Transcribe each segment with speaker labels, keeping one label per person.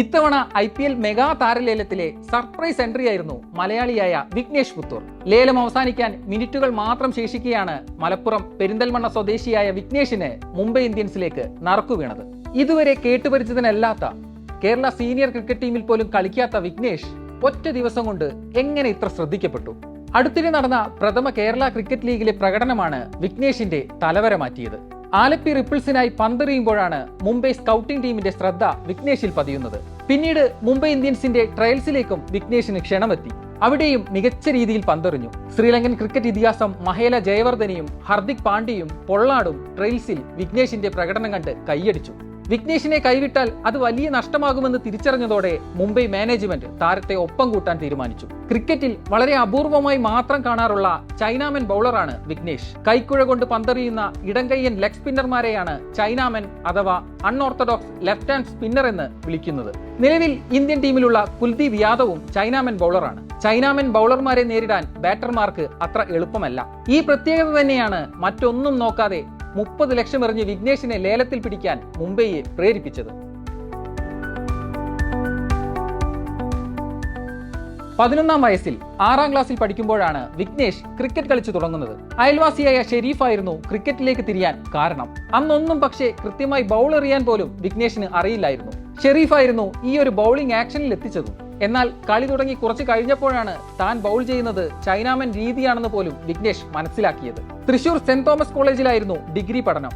Speaker 1: ഇത്തവണ I P L mega താരലേലത്തിലെ surprise entry ആയിരുന്നു മലയാളിയായ വിഘ്നേഷ് പുത്തൂർ. ലേലം അവസാനിക്കാൻ മിനിറ്റുകൾ മാത്രം ശേഷിക്കുകയാണ് മലപ്പുറം പെരിന്തൽമണ്ണ സ്വദേശിയായ വിഘ്നേഷിന് മുംബൈ ഇന്ത്യൻസിലേക്ക് നറുക്കു വീണത്. ഇതുവരെ കേട്ടുപരിച്ചതിനല്ലാത്ത കേരള സീനിയർ ക്രിക്കറ്റ് ടീമിൽ പോലും കളിക്കാത്ത വിഘ്നേഷ് ഒറ്റ ദിവസം കൊണ്ട് എങ്ങനെ ഇത്ര ശ്രദ്ധിക്കപ്പെട്ടു? അടുത്തിടെ നടന്ന പ്രഥമ കേരള ക്രിക്കറ്റ് ലീഗിലെ പ്രകടനമാണ് വിഘ്നേഷിന്റെ തലവര മാറ്റിയത്. ആലപ്പി റിപ്പിൾസിനായി പന്തെറിയുമ്പോഴാണ് മുംബൈ സ്കൗട്ടിംഗ് ടീമിന്റെ ശ്രദ്ധ വിഘ്നേഷിൽ പതിയുന്നത്. പിന്നീട് മുംബൈ ഇന്ത്യൻസിന്റെ ട്രയൽസിലേക്കും വിഘ്നേഷിന് ക്ഷണമെത്തി. അവിടെയും മികച്ച രീതിയിൽ പന്തെറിഞ്ഞു. ശ്രീലങ്കൻ ക്രിക്കറ്റ് ഇതിഹാസം മഹേല ജയവർദ്ധനയും ഹർദിക് പാണ്ഡ്യയും പൊള്ളാടും ട്രയൽസിൽ വിഘ്നേഷിന്റെ പ്രകടനം കണ്ട് കൈയടിച്ചു. വിഘ്നേഷിനെ കൈവിട്ടാൽ അത് വലിയ നഷ്ടമാകുമെന്ന് തിരിച്ചറിഞ്ഞതോടെ മുംബൈ മാനേജ്മെന്റ് താരത്തെ ഒപ്പം കൂട്ടാൻ തീരുമാനിച്ചു. ക്രിക്കറ്റിൽ വളരെ അപൂർവമായി മാത്രം കാണാറുള്ള ചൈനാമൻ ബൗളറാണ് വിഘ്നേഷ്. കൈക്കുഴ കൊണ്ട് പന്തറിയുന്ന ഇടങ്കയ്യൻ ലെഗ് സ്പിന്നർമാരെയാണ് ചൈനാമൻ അഥവാ അൺഓർത്തഡോക്സ് ലെഫ്റ്റ് ഹാൻഡ് സ്പിന്നർ എന്ന് വിളിക്കുന്നത്. നിലവിൽ ഇന്ത്യൻ ടീമിലുള്ള കുൽദീപ് യാദവും ചൈനാമൻ ബൗളറാണ്. ചൈനാമൻ ബൗളർമാരെ നേരിടാൻ ബാറ്റർമാർക്ക് അത്ര എളുപ്പമല്ല. ഈ പ്രത്യേകത തന്നെയാണ് മറ്റൊന്നും നോക്കാതെ മുപ്പത് ലക്ഷം എറിഞ്ഞ് വിഘ്നേഷിനെ ലേലത്തിൽ പിടിക്കാൻ മുംബൈയെ പ്രേരിപ്പിച്ചത്. പതിനൊന്നാം വയസ്സിൽ ആറാം ക്ലാസ്സിൽ പഠിക്കുമ്പോഴാണ് വിഘ്നേഷ് ക്രിക്കറ്റ് കളിച്ചു തുടങ്ങുന്നത്. അയൽവാസിയായ ഷെരീഫായിരുന്നു ക്രിക്കറ്റിലേക്ക് തിരിയാൻ കാരണം. അന്നൊന്നും പക്ഷേ കൃത്യമായി ബൗൾ എറിയാൻ പോലും വിഘ്നേഷിന് അറിയില്ലായിരുന്നു. ഷെരീഫായിരുന്നു ഈ ഒരു ബൗളിംഗ് ആക്ഷനിൽ എത്തിച്ചതും. എന്നാൽ കളി തുടങ്ങി കുറച്ച് കഴിഞ്ഞപ്പോഴാണ് താൻ ബൗൾ ചെയ്യുന്നത് ചൈനാമൻ രീതിയാണെന്ന് പോലും വിഘ്നേഷ് മനസ്സിലാക്കിയത്. തൃശൂർ സെന്റ് തോമസ് കോളേജിലായിരുന്നു ഡിഗ്രി പഠനം.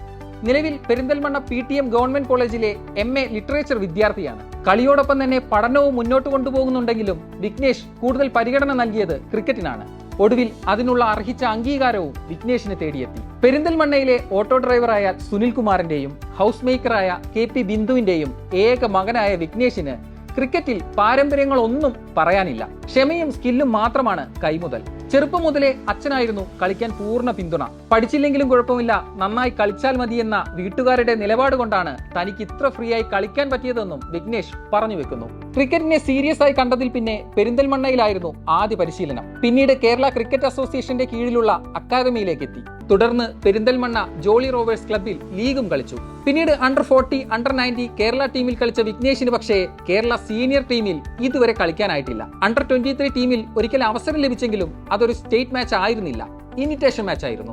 Speaker 1: നിലവിൽ Perinthalmanna P T M government കോളേജിലെ എം എ ലിറ്ററേച്ചർ വിദ്യാർത്ഥിയാണ്. കളിയോടൊപ്പം തന്നെ പഠനവും മുന്നോട്ട് കൊണ്ടുപോകുന്നുണ്ടെങ്കിലും വിഘ്നേഷ് കൂടുതൽ പരിഗണന നൽകിയത് ക്രിക്കറ്റിനാണ്. ഒടുവിൽ അതിനുള്ള അർഹിച്ച അംഗീകാരവും വിഘ്നേഷിന് തേടിയെത്തി. പെരിന്തൽമണ്ണയിലെ ഓട്ടോ ഡ്രൈവറായ സുനിൽ കുമാറിന്റെയും ഹൗസ് മേക്കറായ കെ പി ബിന്ദുവിന്റെയും ഏക മകനായ വിഘ്നേഷിന് ക്രിക്കറ്റിൽ പാരമ്പര്യങ്ങളൊന്നും പറയാനില്ല. ക്ഷമയും സ്കില്ലും മാത്രമാണ് കൈമുതൽ. ചെറുപ്പം മുതലേ അച്ഛനായിരുന്നു കളിക്കാൻ പൂർണ പിന്തുണ. പഠിച്ചില്ലെങ്കിലും കുഴപ്പമില്ല. നന്നായി കളിച്ചാൽ മതിയെന്ന വീട്ടുകാരുടെ നിലപാട് കൊണ്ടാണ് തനിക്ക് ഇത്ര ഫ്രീ ആയി കളിക്കാൻ പറ്റിയതെന്നും വിഘ്നേഷ് പറഞ്ഞു വെക്കുന്നു. ക്രിക്കറ്റിനെ സീരിയസ് ആയി കണ്ടതിൽ പിന്നെ പെരിന്തൽമണ്ണയിലായിരുന്നു ആദ്യ പരിശീലനം. പിന്നീട് കേരള ക്രിക്കറ്റ് അസോസിയേഷന്റെ കീഴിലുള്ള അക്കാദമിയിലേക്ക് എത്തി. തുടർന്ന് പെരിന്തൽമണ്ണ ജോളി റോവേഴ്സ് ക്ലബിൽ ലീഗും കളിച്ചു. പിന്നീട് under forty under ninety Kerala ടീമിൽ കളിച്ച വിഘ്നേഷിന് പക്ഷേ കേരള സീനിയർ ടീമിൽ ഇതുവരെ കളിക്കാനായിട്ടില്ല. അണ്ടർ ട്വന്റി ടീമിൽ ഒരിക്കൽ അവസരം ലഭിച്ചെങ്കിലും അതൊരു സ്റ്റേറ്റ് മാച്ച് ആയിരുന്നില്ല. ഇൻവിറ്റേഷൻ മാച്ച് ആയിരുന്നു.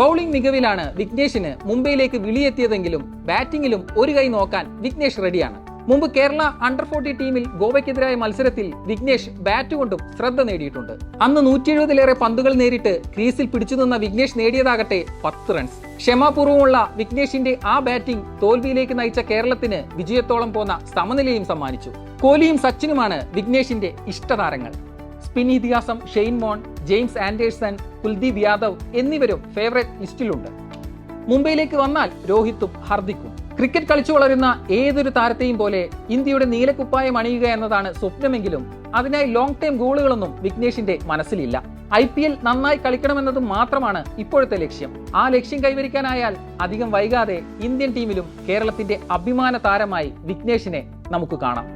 Speaker 1: ബൗളിംഗ് മികവിലാണ് വിഘ്നേഷിന് മുംബൈയിലേക്ക് വിളിയെത്തിയതെങ്കിലും ബാറ്റിംഗിലും ഒരു കൈ നോക്കാൻ വിഘ്നേഷ് റെഡിയാണ്. മുമ്പ് കേരള അണ്ടർ ഫോർട്ടി ടീമിൽ ഗോവയ്ക്കെതിരായ മത്സരത്തിൽ വിഘ്നേഷ് ബാറ്റ് കൊണ്ടും ശ്രദ്ധ നേടിയിട്ടുണ്ട്. അന്ന് നൂറ്റി എഴുപതിലേറെ പന്തുകൾ നേരിട്ട് ക്രീസിൽ പിടിച്ചു നിന്ന വിഘ്നേഷ് നേടിയതാകട്ടെ പത്ത് റൺസ് ക്ഷമാപൂർവമുള്ള വിഘ്നേഷിന്റെ ആ ബാറ്റിംഗ് തോൽവിയിലേക്ക് നയിച്ച കേരളത്തിന് വിജയത്തോളം പോന്ന സമനിലയും സമ്മാനിച്ചു. കോഹ്ലിയും സച്ചിനുമാണ് വിഘ്നേഷിന്റെ ഇഷ്ടതാരങ്ങൾ. സ്പിൻ ഇതിഹാസം Shane Warne James Anderson Kuldeep Yadav എന്നിവരും ഫേവറേറ്റ് ലിസ്റ്റിലുണ്ട് മുംബൈയിലേക്ക് വന്നാൽ രോഹിത്തും ഹർദിക്കും. ക്രിക്കറ്റ് കളിച്ചു വളരുന്ന ഏതൊരു താരത്തെയും പോലെ ഇന്ത്യയുടെ നീലക്കുപ്പായം അണിയുക എന്നതാണ് സ്വപ്നമെങ്കിലും അതിനായി ലോങ് ടൈം ഗോളുകളൊന്നും വിഘ്നേഷിന്റെ മനസ്സിലില്ല. ഐ പി എൽ നന്നായി കളിക്കണമെന്നത് മാത്രമാണ് ഇപ്പോഴത്തെ ലക്ഷ്യം. ആ ലക്ഷ്യം കൈവരിക്കാനായാൽ അധികം വൈകാതെ ഇന്ത്യൻ ടീമിലും കേരളത്തിന്റെ അഭിമാന താരമായി വിഘ്നേഷിനെ നമുക്ക് കാണാം.